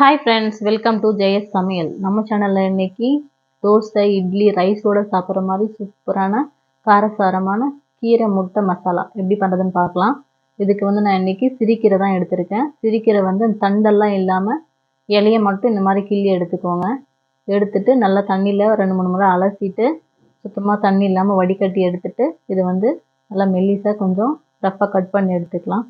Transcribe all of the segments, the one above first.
Hi friends welcome to Jayas சமையல் நம்ம சேனலில் இன்றைக்கி தோசை இட்லி ரைஸோட சாப்பிட்ற மாதிரி சூப்பரான காரசாரமான கீரை முட்டை மசாலா. எப்படி பண்ணுறதுன்னு பார்க்கலாம். இதுக்கு வந்து நான் இன்னைக்கு சிரிக்கீரை தான் எடுத்திருக்கேன். சிரிக்கீரை வந்து தண்டெல்லாம் இல்லாமல் இலையை மட்டும் இந்த மாதிரி கிள்ளி எடுத்துக்கோங்க. எடுத்துட்டு நல்லா தண்ணியில் ரெண்டு மூணு முறை அலசிட்டு சுத்தமாக தண்ணி இல்லாமல் வடிகட்டி எடுத்துட்டு இது வந்து நல்லா மெல்லிசாக கொஞ்சம் ரஃப்பாக கட் பண்ணி எடுத்துக்கலாம்.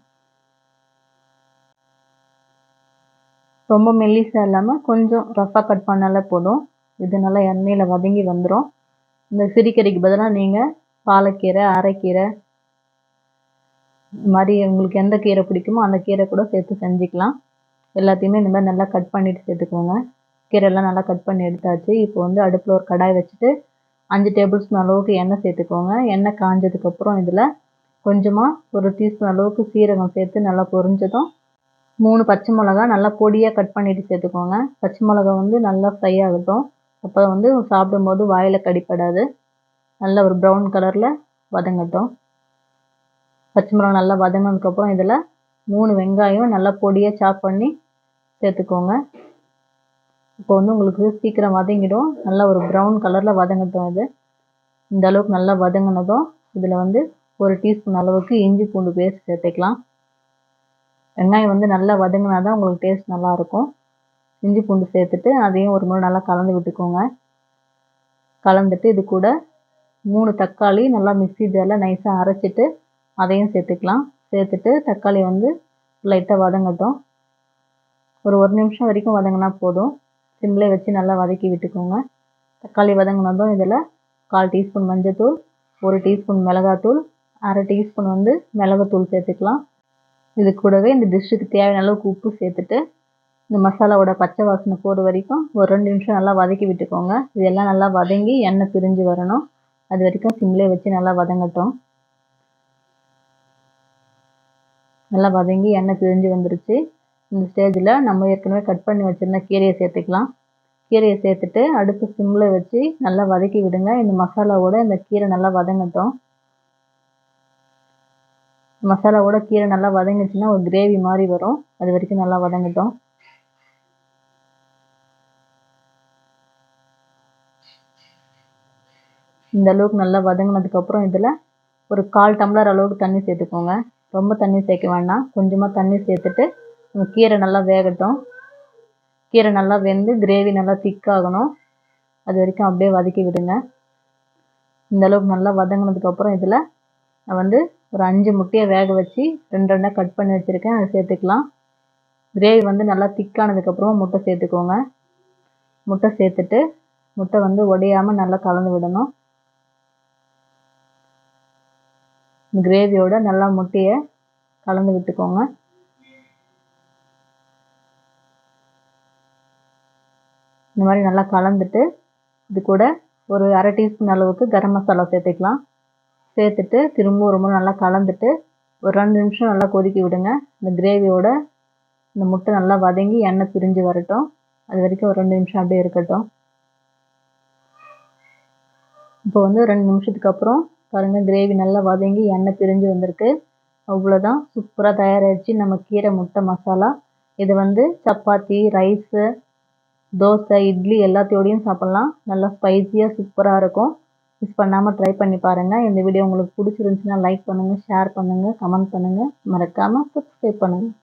ரொம்ப மெல்லிசாக இல்லாமல் கொஞ்சம் ரஃப்பாக கட் பண்ணாலே போதும். இது நல்லா எண்ணெயில் வதங்கி வந்துடும் இந்த சிறுகீரைக்கு பதிலாக நீங்கள் பாலக்கீரை அரைக்கீரை இது மாதிரி உங்களுக்கு எந்த கீரை பிடிக்குமோ அந்த கீரை கூட சேர்த்து செஞ்சுக்கலாம். எல்லாத்தையுமே இந்த மாதிரி நல்லா கட் பண்ணிவிட்டு சேர்த்துக்கோங்க. கீரைலாம் நல்லா கட் பண்ணி எடுத்தாச்சு. இப்போ வந்து அடுப்பில் ஒரு கடாய் வச்சுட்டு அஞ்சு டேபிள் ஸ்பூன் அளவுக்கு எண்ணெய் சேர்த்துக்கோங்க. எண்ணெய் காஞ்சதுக்கப்புறம் இதில் கொஞ்சமாக ஒரு டீஸ்பூன் அளவுக்கு சீரகம் சேர்த்து நல்லா பொரிஞ்சதும் மூணு பச்சை மிளகா நல்லா பொடியாக கட் பண்ணிவிட்டு சேர்த்துக்கோங்க. பச்சை மிளகா வந்து நல்லா ஃப்ரை ஆகட்டும். அப்போ வந்து சாப்பிடும்போது வாயில் கடிப்படாது. நல்ல ஒரு ப்ரௌன் கலரில் வதங்கட்டும். பச்சை மிளகா நல்லா வதங்கினதுக்கப்புறம் இதில் மூணு வெங்காயம் நல்லா பொடியாக சாப் பண்ணி சேர்த்துக்கோங்க. இப்போ வந்து உங்களுக்கு சீக்கிரம் வதங்கிடும். நல்லா ஒரு ப்ரௌன் கலரில் வதங்கட்டும் இது. இந்த அளவுக்கு நல்லா வதங்கினதும் இதில் வந்து ஒரு டீஸ்பூன் அளவுக்கு இஞ்சி பூண்டு பேஸ்ட் சேர்த்துக்கலாம். வெங்காயம் வந்து நல்லா வதங்கினா தான் உங்களுக்கு டேஸ்ட் நல்லாயிருக்கும். இஞ்சி பூண்டு சேர்த்துட்டு அதையும் ஒரு முறை நல்லா கலந்து விட்டுக்கோங்க. கலந்துட்டு இது கூட மூணு தக்காளி நல்லா மிக்சி ஜாரில் நைஸாக அரைச்சிட்டு அதையும் சேர்த்துக்கலாம். சேர்த்துட்டு தக்காளி வந்து லைட்டாக வதங்கட்டும். ஒரு ஒரு நிமிஷம் வரைக்கும் வதங்கினா போதும். சிம்லே வச்சு நல்லா வதக்கி விட்டுக்கோங்க. தக்காளி வதங்கினதும் இதில் கால் டீஸ்பூன் மஞ்சள்தூள் ஒரு டீஸ்பூன் மிளகாத்தூள் அரை டீஸ்பூன் வந்து மிளகுத்தூள் சேர்த்துக்கலாம். இது கூடவே இந்த டிஷ்ஷுக்கு தேவையான அளவுக்கு உப்பு சேர்த்துட்டு இந்த மசாலாவோட பச்சை வாசனை போகிற வரைக்கும் ஒரு ரெண்டு நிமிஷம் நல்லா வதக்கி விட்டுக்கோங்க. இதெல்லாம் நல்லா வதங்கி எண்ணெய் பிரிஞ்சு வரணும். அது வரைக்கும் சிம்லே வச்சு நல்லா வதங்கட்டும். நல்லா வதங்கி எண்ணெய் பிரிஞ்சு வந்துருச்சு. இந்த ஸ்டேஜில் நம்ம ஏற்கனவே கட் பண்ணி வச்சுருந்த கீரையை சேர்த்துக்கலாம். கீரையை சேர்த்துட்டு அடுப்பு சிம்மில் வச்சு நல்லா வதக்கி விடுங்க. இந்த மசாலாவோட இந்த கீரை நல்லா வதங்கட்டும். மசாலாவோட கீரை நல்லா வதங்கிச்சுன்னா ஒரு கிரேவி மாதிரி வரும். அது வரைக்கும் நல்லா வதங்கட்டும். இந்த அளவுக்கு நல்லா வதங்கினதுக்கப்புறம் இதில் ஒரு கால் டம்ளர் அளவுக்கு தண்ணி சேர்த்துக்கோங்க. ரொம்ப தண்ணி சேர்க்க வேண்டாம். கொஞ்சமாக தண்ணி சேர்த்துட்டு கீரை நல்லா வேகட்டும். கீரை நல்லா வெந்து கிரேவி நல்லா திக்காகணும் அது வரைக்கும் அப்படியே வதக்கி விடுங்க. இந்த அளவுக்கு நல்லா வதங்கினதுக்கப்புறம் இதில் நான் வந்து ஒரு அஞ்சு முட்டையை வேக வச்சு ரெண்டு ரெண்டாக கட் பண்ணி வச்சுருக்கேன். அதை சேர்த்துக்கலாம். கிரேவி வந்து நல்லா திக்கானதுக்கப்புறமா முட்டை சேர்த்துக்கோங்க. முட்டை சேர்த்துட்டு முட்டை வந்து உடையாமல் நல்லா கலந்து விடணும். கிரேவியோட நல்லா முட்டையை கலந்து விட்டுக்கோங்க. இந்த மாதிரி நல்லா கலந்துட்டு இது கூட ஒரு அரை டீஸ்பூன் அளவுக்கு கரம் மசாலா சேர்த்துக்கலாம். சேர்த்துட்டு திரும்பவும் ரொம்ப நல்லா கலந்துட்டு ஒரு ரெண்டு நிமிஷம் நல்லா கொதிக்க விடுங்க. இந்த கிரேவியோட இந்த முட்டை நல்லா வதங்கி எண்ணெய் பிரிஞ்சு வரட்டும். அது வரைக்கும் ஒரு ரெண்டு நிமிஷம் அப்படியே இருக்கட்டும். இப்போ வந்து ரெண்டு நிமிஷத்துக்கு அப்புறம் பாருங்கள் கிரேவி நல்லா வதங்கி எண்ணெய் பிரிஞ்சு வந்திருக்கு. அவ்வளோதான் சூப்பராக தயாராகிடுச்சு நம்ம கீரை முட்டை மசாலா. இது வந்து சப்பாத்தி ரைஸு தோசை இட்லி எல்லாத்தையோடையும் சாப்பிட்லாம். நல்லா ஸ்பைஸியாக சூப்பராக இருக்கும். மிஸ் பண்ணாமல் ட்ரை பண்ணி பாருங்கள் இந்த வீடியோ உங்களுக்கு பிடிச்சிருந்துச்சுன்னா லைக் பண்ணுங்கள் ஷேர் பண்ணுங்கள் கமெண்ட் பண்ணுங்கள் மறக்காமல் சப்ஸ்கிரைப் பண்ணுங்கள்